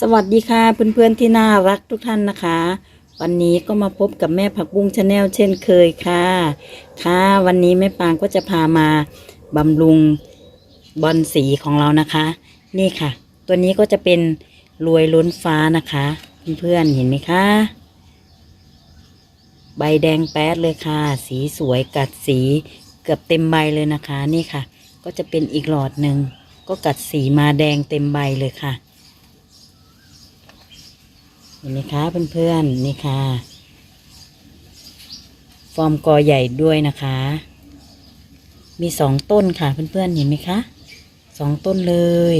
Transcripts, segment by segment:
สวัสดีค่ะเพื่อนๆที่น่ารักทุกท่านนะคะ วันนี้ก็มาพบกับแม่ผักบุ้งชาแนลเช่นเคยค่ะ ค่ะ วันนี้แม่ปางก็จะพามาบำรุงบอลสีของเรานะคะ นี่ค่ะ ตัวนี้ก็จะเป็นรวยล้นฟ้านะคะ เพื่อนๆเห็นไหมคะ ใบแดงแป๊ดเลยค่ะ สีสวยกัดสีเกือบเต็มใบเลยนะคะ นี่ค่ะ ก็จะเป็นอีกหลอดหนึ่งก็กัดสีมาแดงเต็มใบเลยค่ะ ห็นไหมคะเพื่อนๆนี่ค่ะ ฟอร์มกอใหญ่ด้วยนะคะ มีสองต้นค่ะเพื่อนๆเห็นไหมคะสองต้นเลย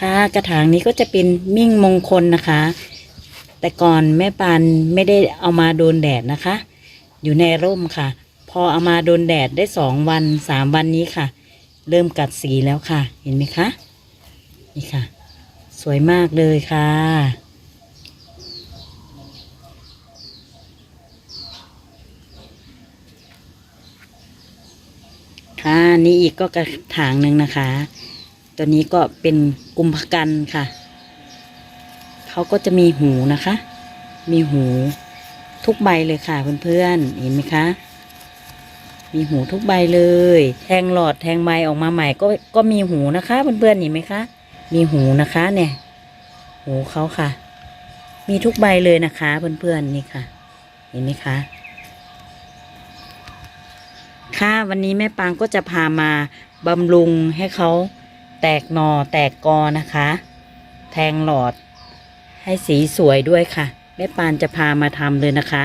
ค่ะกระถางนี้ก็จะเป็นมิ่งมงคลนะคะ แต่ก่อนแม่ปานไม่ได้เอามาโดนแดดนะคะ อยู่ในร่มค่ะ พอเอามาโดนแดดได้สองวันสามวันนี้ค่ะ เริ่มกัดสีแล้วค่ะ เห็นไหมคะ นี่ค่ะ สวยมากเลยค่ะค่ะนี่อีกก็กระถางหนึ่งนะคะ ตัวนี้ก็เป็นกุมภกันค่ะ เขาก็จะมีหูนะคะ มีหูทุกใบเลยค่ะเพื่อนๆเห็นไหมคะ มีหูทุกใบเลย แทงหลอดแทงใบออกมาใหม่ก็ก็มีหูนะคะเพื่อนๆเห็นไหมคะ มีหูนะคะเนี่ย หูเขาค่ะ มีทุกใบเลยนะคะเพื่อนๆนี่ค่ะ เห็นไหมคะ ค่ะวันนี้แม่ปางก็จะพามาบำรุงให้เขาแตกหนอแตกกอนะคะ แทงหลอดให้สีสวยด้วยค่ะ แม่ปานจะพามาทำเลยนะคะ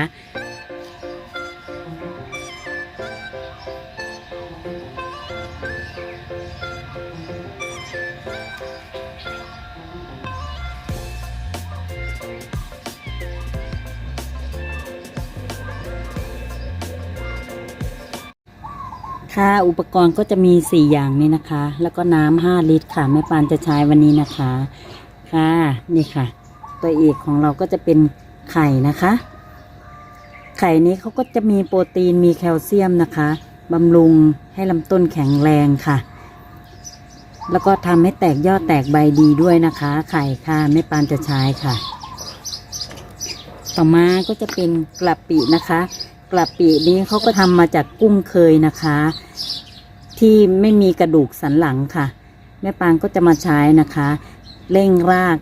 ค่ะอุปกรณ์ก็จะมี 4 อย่างนี้นะคะ แล้วก็น้ำ5ลิตรค่ะแม่ปานจะใช้วันนี้นะคะค่ะนี่ค่ะ ตัวเอกของเราก็จะเป็นไข่นะคะ ไข่นี้เขาก็จะมีโปรตีนมีแคลเซียมนะคะบำรุงให้ลำต้นแข็งแรงค่ะ แล้วก็ทำให้แตกยอดแตกใบดีด้วยนะคะ ไข่ค่ะแม่ปานจะใช้ค่ะ ต่อมาก็จะเป็นกระปินะคะ กระปินี้เขาก็ทำมาจากกุ้งเคยนะคะ ที่ไม่มีกระดูกสันหลังค่ะ แม่ปางก็จะมาใช้นะคะ เร่งราก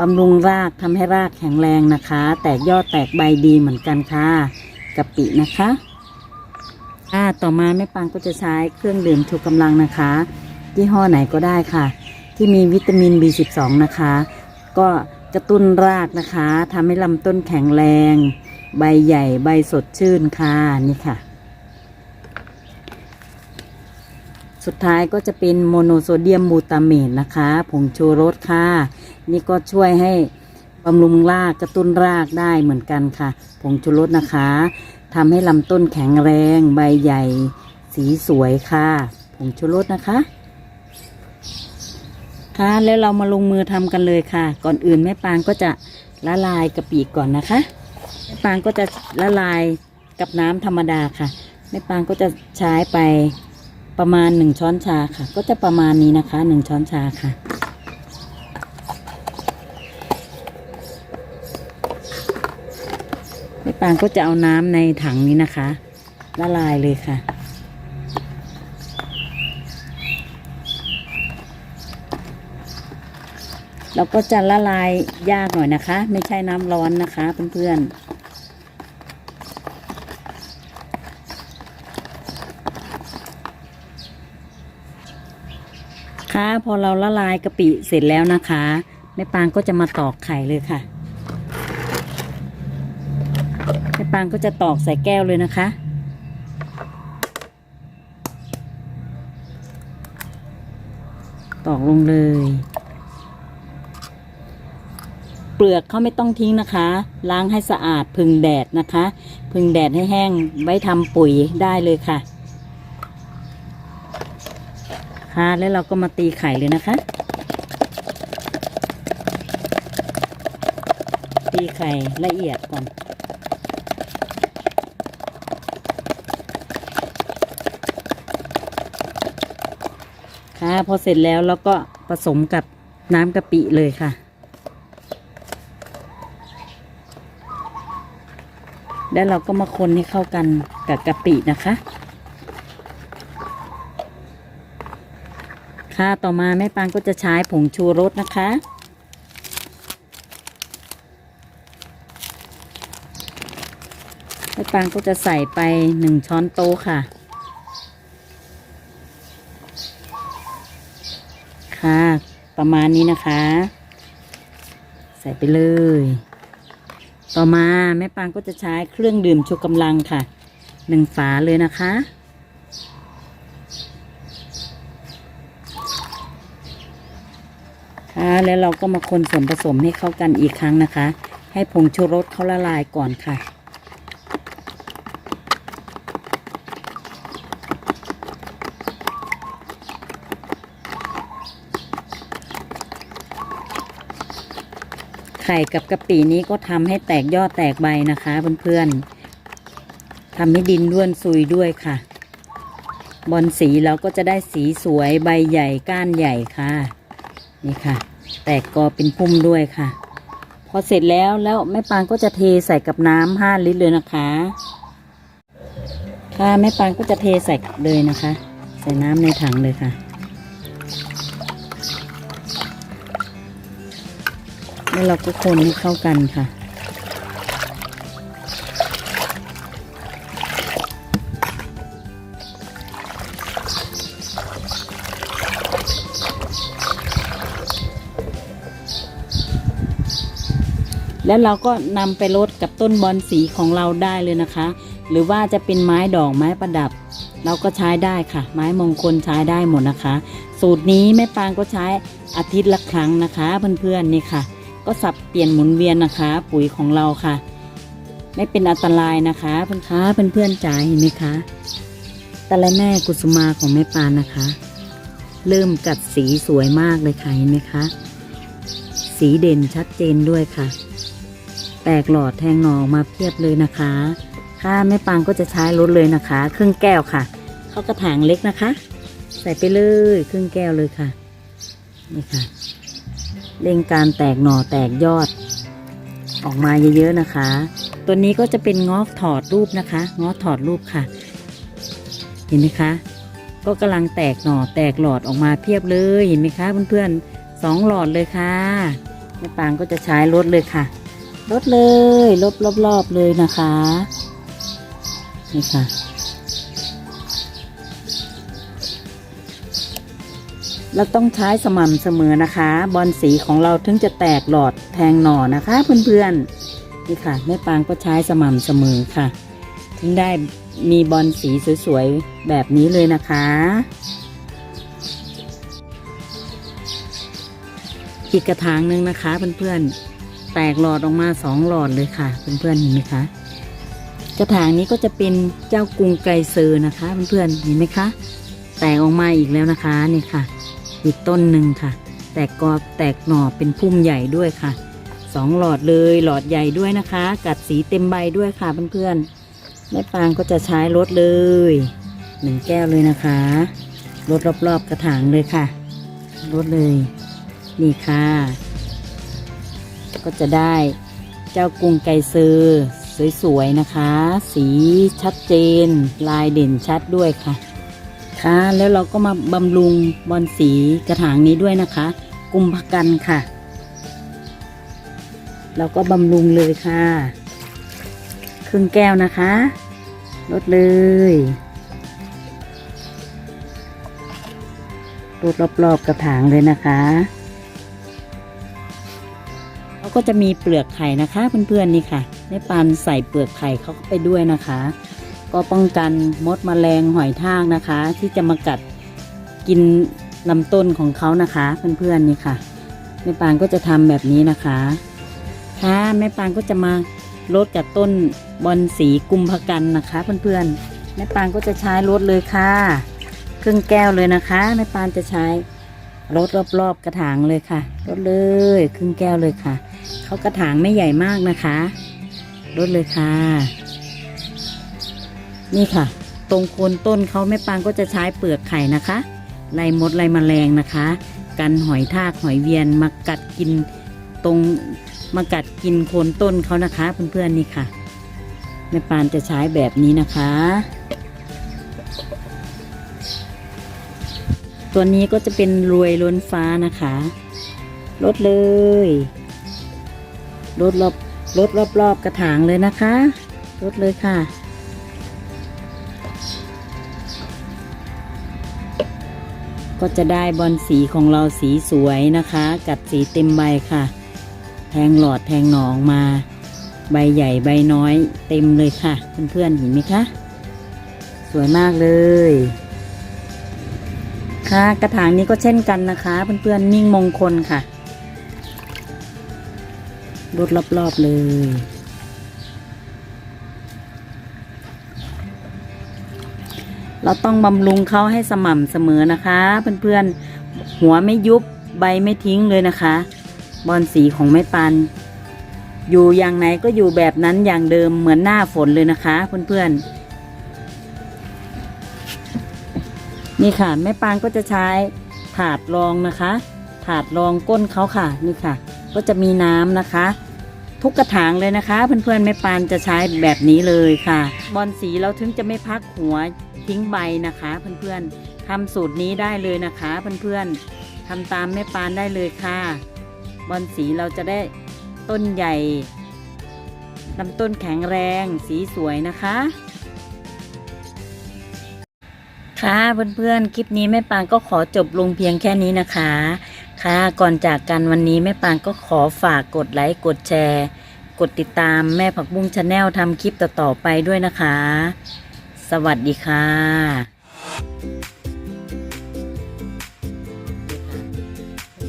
บำรุงรากทำให้รากแข็งแรงนะคะ แตกยอดแตกใบดีเหมือนกันค่ะกะปินะคะอ่าต่อมาแม่ปางก็จะใช้เครื่องดื่มชูกำลังนะคะยี่ห้อไหนก็ได้ค่ะ ที่มีวิตามิน B12 นะคะ ก็กระตุ้นรากนะคะทำให้ลำต้นแข็งแรง ใบใหญ่ใบสดชื่นค่ะนี่ค่ะ สุดท้ายก็จะเป็นโมโนโซเดียมบูตาเมตนะคะผงชูรสค่ะ นี่ก็ช่วยให้บำรุงรากกระตุ้นรากได้เหมือนกันค่ะ ผงชูรสนะคะทำให้ลำต้นแข็งแรง ใบใหญ่ สีสวยค่ะผงชูรสนะคะ ค่ะ แล้วเรามาลงมือทำกันเลยค่ะ ก่อนอื่นแม่ปางก็จะละลายกะปิก่อนนะคะ แม่ปางก็จะละลายกับน้ำธรรมดาค่ะแม่ปางก็จะใช้ไปประมาณหนึ่งช้อนชาค่ะ ก็จะประมาณนี้นะคะหนึ่งช้อนชาค่ะ แม่ปางก็จะเอาน้ำในถังนี้นะคะ ละลายเลยค่ะ เราก็จะละลายยากหน่อยนะคะ ไม่ใช่น้ำร้อนนะคะเพื่อนๆค่ะพอเราละลายกะปิเสร็จแล้วนะคะแม่ปางก็จะมาตอกไข่เลยค่ะแม่ปางก็จะตอกใส่แก้วเลยนะคะ ตอกลงเลย เปลือกเขาไม่ต้องทิ้งนะคะ ล้างให้สะอาดพึงแดดนะคะ พึงแดดให้แห้งไว้ทำปุ๋ยได้เลยค่ะ ค่ะแล้วเราก็มาตีไข่เลยนะคะ ตีไข่ละเอียดก่อนค่ะพอเสร็จแล้วเราก็ผสมกับน้ำกะปิเลยค่ะ แล้วเราก็มาคนให้เข้ากันกับกะปินะคะ ค่ะต่อมาแม่ปางก็จะใช้ผงชูรสนะคะ แม่ปางก็จะใส่ไปหนึ่งช้อนโต๊ะค่ะ ค่ะ ประมาณนี้นะคะ ใส่ไปเลย ต่อมาแม่ปางก็จะใช้เครื่องดื่มชูกำลังค่ะหนึ่งฝาเลยนะคะ ค่ะ แล้วเราก็มาคนส่วนผสมให้เข้ากันอีกครั้งนะคะ ให้ผงชูรสเขาละลายก่อนค่ะ ไข่กับกะปินี้ก็ทำให้แตกยอดแตกใบนะคะเพื่อนๆทำให้ดินร่วนซุยด้วยค่ะ บอลสีเราก็จะได้สีสวยใบใหญ่ก้านใหญ่ค่ะ นี่ค่ะ แตกกอเป็นพุ่มด้วยค่ะ พอเสร็จแล้วแล้วแม่ปางก็จะเทใส่กับน้ำห้าลิตรเลยนะคะ ค่ะแม่ปางก็จะเทใส่เลยนะคะ ใส่น้ำในถังเลยค่ะ แล้วเราก็คนให้เข้ากันค่ะ แล้วเราก็นำไปลดกับต้นบอนสีของเราได้เลยนะคะ หรือว่าจะเป็นไม้ดอกไม้ประดับ เราก็ใช้ได้ค่ะ ไม้มงคลใช้ได้หมดนะคะ สูตรนี้แม่ปางก็ใช้อาทิตย์ละครั้งนะคะ เพื่อนๆนี่ค่ะ ก็สับเปลี่ยนหมุนเวียนนะคะ ปุ๋ยของเราค่ะ ไม่เป็นอันตรายนะคะเพื่อนค้าเพื่อนๆจ๋าเห็นไหมคะตะและแม่กุสุมาของแม่ปานนะคะ เริ่มกัดสีสวยมากเลยค่ะเห็นไหมคะสีเด่นชัดเจนด้วยค่ะ แตกหลอดแทงหนออมาเพียบเลยนะคะ ค่ะแม่ปางก็จะใช้รถเลยนะคะ ครึ่งแก้วค่ะ เข้ากระถางเล็กนะคะ ใส่ไปเลยครึ่งแก้วเลยค่ะ นี่ค่ะ เร่งการแตกหน่อแตกยอด ออกมาเยอะๆนะคะ ตัวนี้ก็จะเป็นงอกถอดรูปนะคะงอกถอดรูปค่ะ เห็นไหมคะ ก็กำลังแตกหน่อแตกหลอดออกมาเพียบเลยเห็นไหมคะเพื่อนๆสองหลอดเลยค่ะแม่ปางก็จะใช้รถเลยค่ะรถเลยลบรอบๆเลยนะคะนี่ค่ะ เราต้องใช้สม่ำเสมอนะคะ บอลสีของเราถึงจะแตกหลอดแทงหน่อนะคะ เพื่อนๆนี่ค่ะแม่ปางก็ใช้สม่ำเสมอค่ะ ถึงได้มีบอลสีสวยๆแบบนี้เลยนะคะ อีกกระถางหนึ่งนะคะเพื่อนๆแตกหลอดออกมาสองหลอดเลยค่ะเพื่อนๆเห็นไหมคะกระถางนี้ก็จะเป็นเจ้ากรุงไกรเซอร์นะคะเพื่อนๆเห็นไหมคะ แตกออกมาอีกแล้วนะคะนี่ค่ะ อีกต้นหนึ่งค่ะ แตกกอแตกหน่อเป็นพุ่มใหญ่ด้วยค่ะสองหลอดเลยหลอดใหญ่ด้วยนะคะ กัดสีเต็มใบด้วยค่ะเพื่อนๆแม่ปางก็จะใช้รถเลยหนึ่งแก้วเลยนะคะรดรอบๆกระถางเลยค่ะรดเลย นี่ค่ะ ก็จะได้เจ้ากรุงไกรเซอสวยๆนะคะ สีชัดเจน ลายเด่นชัดด้วยค่ะ ค่ะ แล้วเราก็มาบำรุงบอลสีกระถางนี้ด้วยนะคะ กุมภกันค่ะ เราก็บำรุงเลยค่ะ ครึ่งแก้วนะคะลดเลยลดรอบๆกระถางเลยนะคะเราก็จะมีเปลือกไข่นะคะเพื่อนๆนี่ค่ะในปานใส่เปลือกไข่เขาก็ไปด้วยนะคะ ก็ป้องกันมดมแมลงหอยทากนะคะ ที่จะมากัดกินลำต้นของเขานะคะ เพื่อนๆนี่ค่ะแม่ปานก็จะทำแบบนี้นะคะค่ะแม่ปานก็จะมาลดกับต้นบอนสีกุมภกันนะคะ เพื่อนๆแม่ปานก็จะใช้ลดเลยค่ะครึ่งแก้วเลยนะคะแม่ปานจะใช้รดรอบๆกระถางเลยค่ะลดเลยครึ่งแก้วเลยค่ะเขากระถางไม่ใหญ่มากนะคะลดเลยค่ะ นี่ค่ะ ตรงโคนต้นเขาแม่ปางก็จะใช้เปลือกไข่นะคะไล่มดไล่แมลงนะคะ กันหอยทากหอยเวียนมากัดกินตรงมากัดกินโคนต้นเขานะคะเพื่อนๆนี่ค่ะแม่ปานจะใช้แบบนี้นะคะ ตัวนี้ก็จะเป็นรวยล้นฟ้านะคะลดเลยลดรอบลดรอบๆกระถางเลยนะคะลดเลยค่ะ ก็จะได้บอลสีของเราสีสวยนะคะ กัดสีเต็มใบค่ะ แทงหลอดแทงหนองมา ใบใหญ่ใบน้อยเต็มเลยค่ะ เพื่อนๆเห็นไหมคะสวยมากเลย ค่ะกระถางนี้ก็เช่นกันนะคะ เพื่อนๆมิ่งมงคลค่ะรดรอบๆเลย เราต้องบำรุงเขาให้สม่ำเสมอนะคะ เพื่อนๆ หัวไม่ยุบใบไม่ทิ้งเลยนะคะ บอลสีของไม้ปัน อยู่อย่างไหนก็อยู่แบบนั้นอย่างเดิมเหมือนหน้าฝนเลยนะคะ เพื่อนๆ นี่ค่ะแม่ปานก็จะใช้ถาดรองนะคะ ถาดรองก้นเขาค่ะนี่ค่ะ ก็จะมีน้ำนะคะ ทุกกระถางเลยนะคะ เพื่อนๆแม่ปานจะใช้แบบนี้เลยค่ะ บอลสีเราถึงจะไม่พักหัว ทิ้งใบนะคะเพื่อนๆทำสูตรนี้ได้เลยนะคะเพื่อนๆทำตามแม่ปานได้เลยค่ะ บอลสีเราจะได้ต้นใหญ่ลำต้นแข็งแรงสีสวยนะคะ ค่ะเพื่อนๆคลิปนี้แม่ปางก็ขอจบลงเพียงแค่นี้นะคะ ค่ะก่อนจากกันวันนี้แม่ปางก็ขอฝากกดไลค์กดแชร์ กดติดตามแม่ผักบุ้งชาแนลทำคลิปต่อๆไปด้วยนะคะ สวัสดีค่ะ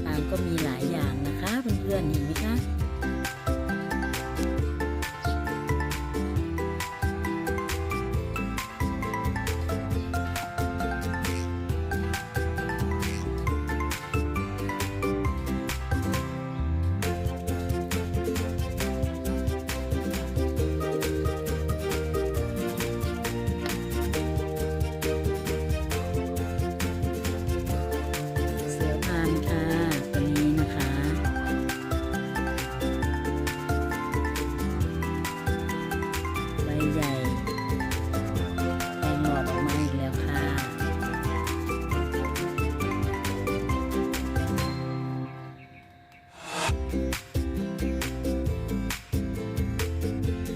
ตามก็มีหลายอย่างนะคะเพื่อนๆเห็นไหมคะ